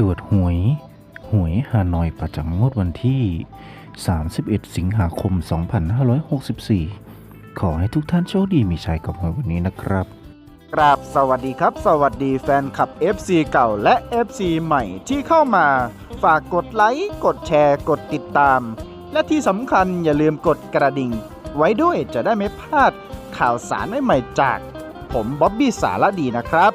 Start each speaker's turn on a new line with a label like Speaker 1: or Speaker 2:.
Speaker 1: ตรวจหวย หวยฮานอยประจำงวดวันที่ 31 สิงหาคม 2564 ขอให้ทุกท่านโชคดีมีชัยกับหวยวันนี้นะครับ
Speaker 2: กราบสวัสดีครับ สวัสดีแฟนคลับ FC เก่าและ FC ใหม่ที่เข้ามา ฝากกดไลค์ กดแชร์ กดติดตาม และที่สำคัญอย่าลืมกดกระดิ่ง ไว้ด้วยจะได้ไม่พลาดข่าวสารใหม่ๆจาก ผมบ๊อบบี้สารดีนะครับ